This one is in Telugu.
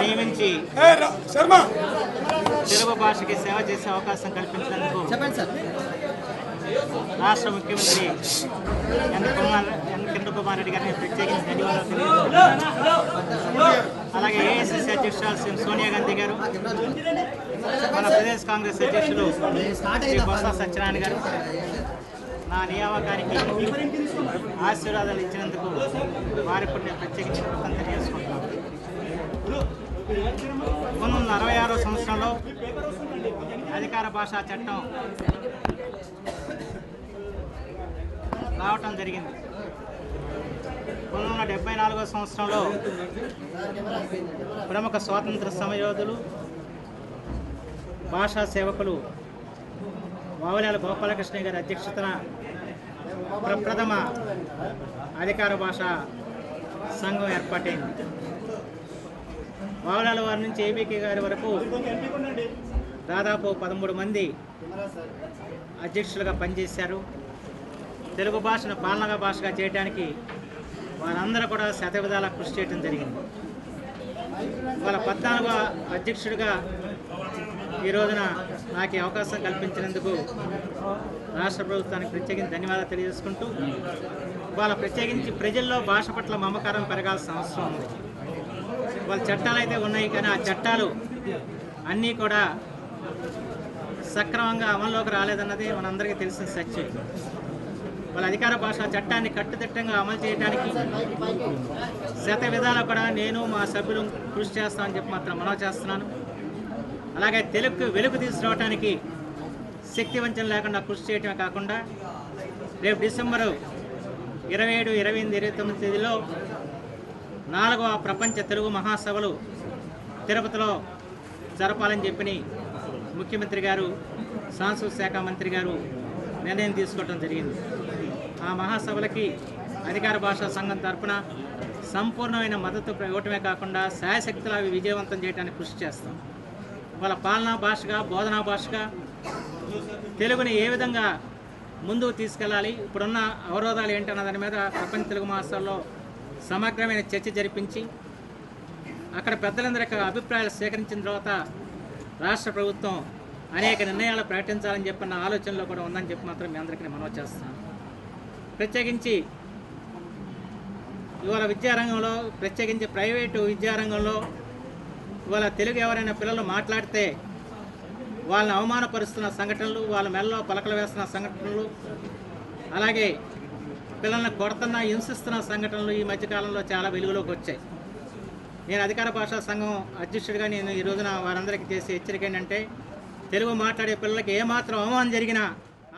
నియమించి తెలుగు భాషకి సేవ చేసే అవకాశం కల్పించినందుకు రాష్ట్ర ముఖ్యమంత్రి ఎన్. కుమార్ ఎన్. కిరణ్ కుమార్ రెడ్డి గారిని ప్రత్యేకించి ధన్యవాదాలు తెలియజేస్తున్నాను. అలాగే ఏఐసిసి అధ్యక్షురాలు శ్రీ సోనియా గాంధీ గారు మన ప్రదేశ్ కాంగ్రెస్ అధ్యక్షులు శ్రీ బొత్స సత్యనారాయణ గారు నా నియామకానికి ఆశీర్వాదాలు ఇచ్చినందుకు కూడా నేను ప్రత్యేకించి కృతజ్ఞత తెలియజేసుకుంటున్నాను పంతొమ్మిది వందల అరవై ఆరో సంవత్సరంలో అధికార భాషా చట్టం రావటం జరిగింది. పంతొమ్మిది వందల డెబ్బై నాలుగో సంవత్సరంలో ప్రముఖ స్వాతంత్ర సమయోధులు భాషా సేవకులు వావులాల గోపాలకృష్ణ గారి అధ్యక్షతన ప్రప్రథమ అధికార భాష సంఘం ఏర్పాటైంది. మావడాల వారి నుంచి ఏబీకే గారి వరకు దాదాపు పదమూడు మంది అధ్యక్షులుగా పనిచేశారు. తెలుగు భాషను పాలనగా భాషగా చేయడానికి వారందరూ కూడా శతవిధాల కృషి చేయడం జరిగింది. వాళ్ళ పద్నాలుగో అధ్యక్షుడిగా ఈ రోజున నాకు అవకాశం కల్పించినందుకు రాష్ట్ర ప్రభుత్వానికి ప్రత్యేకించి ధన్యవాదాలు తెలియజేసుకుంటూ వాళ్ళ ప్రత్యేకించి ప్రజల్లో భాష పట్ల మమకారం పెరగాల్సిన అవసరం ఉంది. వాళ్ళ చట్టాలు అయితే ఉన్నాయి కానీ ఆ చట్టాలు అన్నీ కూడా సక్రమంగా అమల్లోకి రాలేదన్నది మనందరికీ తెలిసిన సత్యం. వాళ్ళ అధికార భాష చట్టాన్ని కట్టుదిట్టంగా అమలు చేయడానికి శత విధాలు కూడా నేను మా సభ్యులు కృషి చేస్తామని చెప్పి మాత్రం మనవి చేస్తున్నాను. అలాగే తెలుగుకు వెలుగు తీసుకురావడానికి శక్తి వంచన లేకుండా కృషి చేయటమే కాకుండా రేపు డిసెంబరు ఇరవై ఏడు ఇరవై ఎనిమిది ఇరవై తొమ్మిది తేదీలో నాలుగవ ప్రపంచ తెలుగు మహాసభలు తిరుపతిలో జరపాలని చెప్పి ముఖ్యమంత్రి గారు సాంస్కృతిక శాఖ మంత్రి గారు నిర్ణయం తీసుకోవడం జరిగింది. ఆ మహాసభలకి అధికార భాషా సంఘం తరపున సంపూర్ణమైన మద్దతు ఇవ్వటమే కాకుండా శాయశక్తులు అవి విజయవంతం చేయడానికి కృషి చేస్తాం. వాళ్ళ పాలనా భాషగా బోధనా భాషగా తెలుగుని ఏ విధంగా ముందుకు తీసుకెళ్ళాలి ఇప్పుడున్న అవరోధాలు ఏంటన్న దాని మీద ప్రపంచ తెలుగు మహాసభలో సమగ్రమైన చర్చ జరిపించి అక్కడ పెద్దలందరి యొక్క అభిప్రాయాలు సేకరించిన తర్వాత రాష్ట్ర ప్రభుత్వం అనేక నిర్ణయాలు ప్రకటించాలని చెప్పిన ఆలోచనలో కూడా ఉందని చెప్పి మాత్రం మీ అందరికీ మనవి చేస్తున్నాను. ప్రత్యేకించి ఇవాళ విద్యారంగంలో ప్రత్యేకించి ప్రైవేటు విద్యారంగంలో ఇవాళ తెలుగు ఎవరైనా పిల్లలు మాట్లాడితే వాళ్ళని అవమానపరుస్తున్న సంఘటనలు వాళ్ళ మెల్లో పలకలు వేస్తున్న సంఘటనలు అలాగే పిల్లల్ని కొడుతున్న హింసిస్తున్న సంఘటనలు ఈ మధ్యకాలంలో చాలా వెలుగులోకి వచ్చాయి. నేను అధికార భాషా సంఘం అధ్యక్షుడిగా నేను ఈ రోజున వారందరికీ చేసే హెచ్చరిక ఏంటంటే తెలుగు మాట్లాడే పిల్లలకి ఏమాత్రం అవమానం జరిగినా